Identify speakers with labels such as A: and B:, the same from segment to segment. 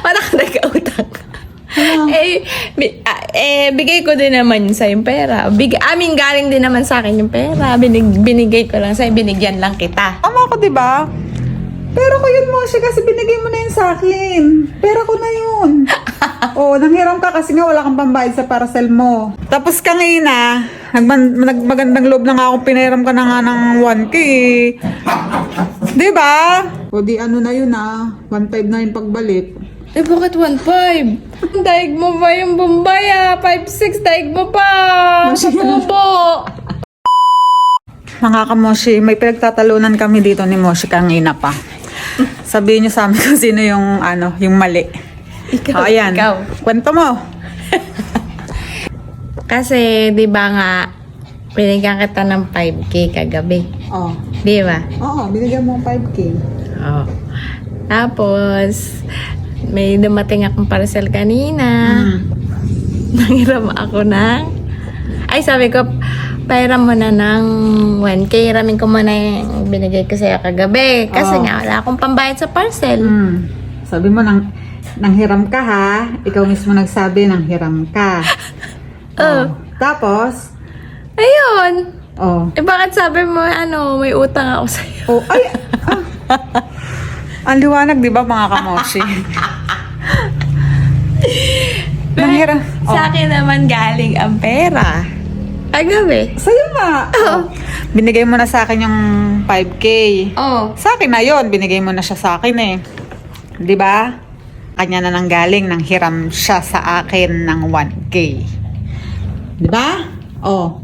A: Wala ka nagkautang. eh, bi- ah, eh, bigay ko din naman sa yung pera. Big, I mean, galing din naman sa akin yung pera. Binig, binigay ko lang sa'yo, binigyan lang kita.
B: Tama ko, di ba? Pero ko yun, Moshi, kasi binigay mo na yun sa akin. Pera ko na yun. Oo, nanghiram ka kasi nga wala kang pambayad sa parcel mo. Tapos kanina, nagman, nagmagandang loob na nga akong pinahiram ka na nga ng 1K. Di ba? O di ano na yun ah, 1.5 na yung pagbalik.
A: Eh, bakit 1.5? Daig mo ba yung Bombay ah? 5.6, daig mo pa! Sa tubo!
B: Mga kamoshi, may pinagtatalunan kami dito ni Moshi kanina pa. Sabihin niyo sa amin kung sino yung ano, yung mali.
A: Ikaw,
B: O, ayan.
A: ikaw.
B: Kwento mo.
A: Kasi, di ba nga, binigyan kita ng 5K kagabi.
B: Oh.
A: Di ba?
B: Oo, binigyan mo ang 5K.
A: Oo. Tapos, may dumating akong parcel kanina.
B: Mm.
A: Nanghiram ako ng... Ay, sabi ko, pairam mo na ng 1K. Ramin ko muna yung binigay ko sa'yo kagabi. Kasi
B: Oo.
A: nga, wala akong pambayad sa parcel.
B: Mm. Sabi mo, nang, nanghiram ka ha. Ikaw mismo nagsabi, nanghiram ka.
A: Oh.
B: Tapos,
A: Ayun!
B: oh.
A: Eh, bakit sabi mo, ano, may utang ako sa'yo?
B: Oh, ay! ah. Ang liwanag, di ba, mga kamoshi? nanghiram. Oh.
A: Sa akin naman galing ang pera. Kagabi.
B: Sa'yo nga. Oh. Binigay mo na sa akin yung 5K.
A: Oh.
B: Sa akin na yon, binigay mo na siya sa akin eh. 'Di ba? Kanya na nang galing nang hiram siya sa akin ng 1K. 'Di ba? Oh.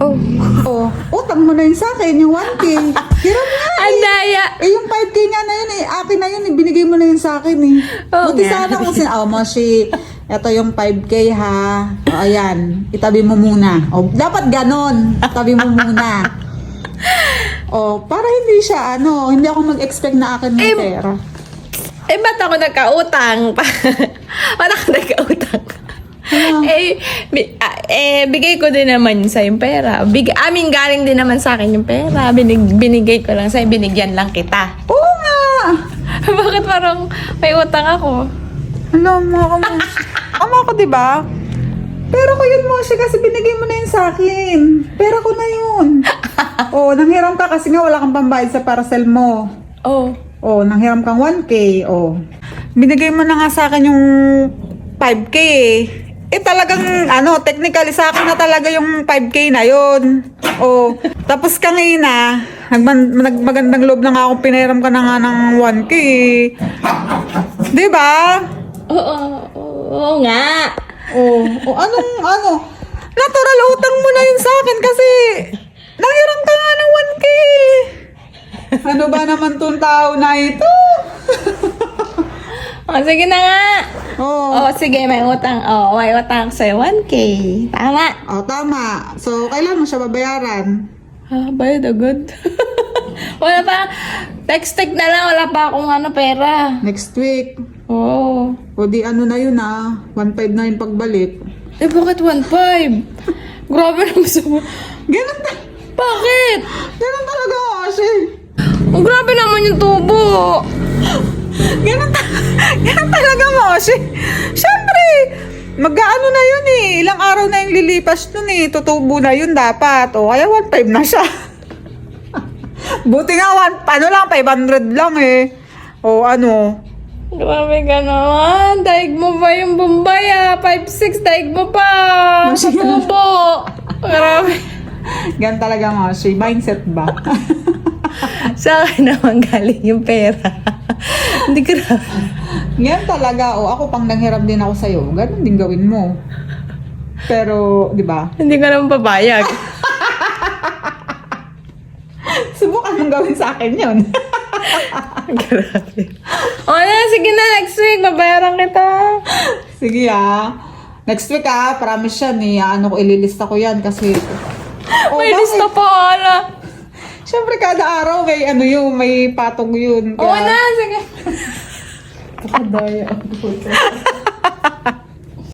A: Oh.
B: Oh, utang mo na yun sa akin yung 1K. Hiram nga.
A: Ang daya.
B: Eh, yung 5K nga na yun eh. Akin na yun eh. Binigay mo na yun sa akin eh.
A: Oo
B: Buti
A: nga.
B: sana sin... Oh, Moshi, ito yung 5K ha. O, ayan. Itabi mo muna. O, dapat ganon. Itabi mo muna. O, para hindi siya, ano, hindi ako mag-expect na akin ng
A: Eh,
B: pera.
A: Eh, ba't ako nagkautang? Wala ka nagkautang. Eh, bi- ah, eh, bigay ko din naman sa yung pera. Big, I mean, galing din naman sa akin yung pera. Binig, binigay ko lang sa'yo, binigyan lang kita.
B: Oo nga.
A: Bakit parang may utang ako?
B: Alam mo, kamusi. Ama ko, di ba? Pero ko yun, Moshi, kasi binigay mo na yun sa akin. Pera ko na yun. Oo, nanghiram ka kasi nga wala kang pambayad sa parcel mo.
A: Oh.
B: Oh, nanghiram kang 1K. Oh. Binigay mo na nga sa akin yung 5K eh. Eh talagang ano, technically sa akin na talaga yung 5K na yon. Oh, tapos kanina, nagman, nagmagandang loob na nga akong pinahiram ka na nga ng 1K. eh. 'Di ba?
A: Oo, oo nga.
B: Oh, oh anong ano? Natural utang mo na yun sa akin kasi nanghiram ka nga ng 1K. eh. Ano ba naman tong tao na ito?
A: Oh, sige na nga.
B: Oh.
A: Oh, sige, may utang. Oh, may utang sa'yo. 1K. Tama.
B: Oh, tama. So, kailan mo siya babayaran?
A: Ah, bayad agad. wala pa. Text-text na lang. Wala pa akong ano, pera.
B: Next week.
A: Oo.
B: O di ano na yun ah. 1.5 na yung pagbalik.
A: Eh, bakit 1.5? Grabe naman sa...
B: Ganun, ta-
A: Bakit?
B: ganun talaga kasi.
A: Oh, grabe naman yung tubo.
B: Ganun, ta- mo kasi. Siyempre, mag-ano na yun eh. Ilang araw na yung lilipas nun eh. Tutubo na yun dapat. O kaya 1.5 na siya. Buti nga, one, ano lang, 500 lang eh. O ano,
A: Grabe ka naman. Daig mo ba yung Bombay ah? 5.6, daig mo pa. Sa tubo. Grabe.
B: ganun talaga mo. Si mindset ba?
A: Sa akin naman galing yung pera. Hindi grabe.
B: Yan talaga, o ako pang nanghiram din ako sa'yo, ganun din gawin mo. Pero, di ba?
A: Hindi ka naman papayag.
B: Subukan mong gawin sa akin yun.
A: grabe. O na, sige na. Next week, babayaran kita.
B: Sige ah. Next week ah, promise yan eh. Ano ko, ililista ko yan kasi... Oh,
A: May
B: bakit?
A: lista pa, ala.
B: Kada araw may ano yun, may patong yun.
A: O na, sige.
B: Kadaya.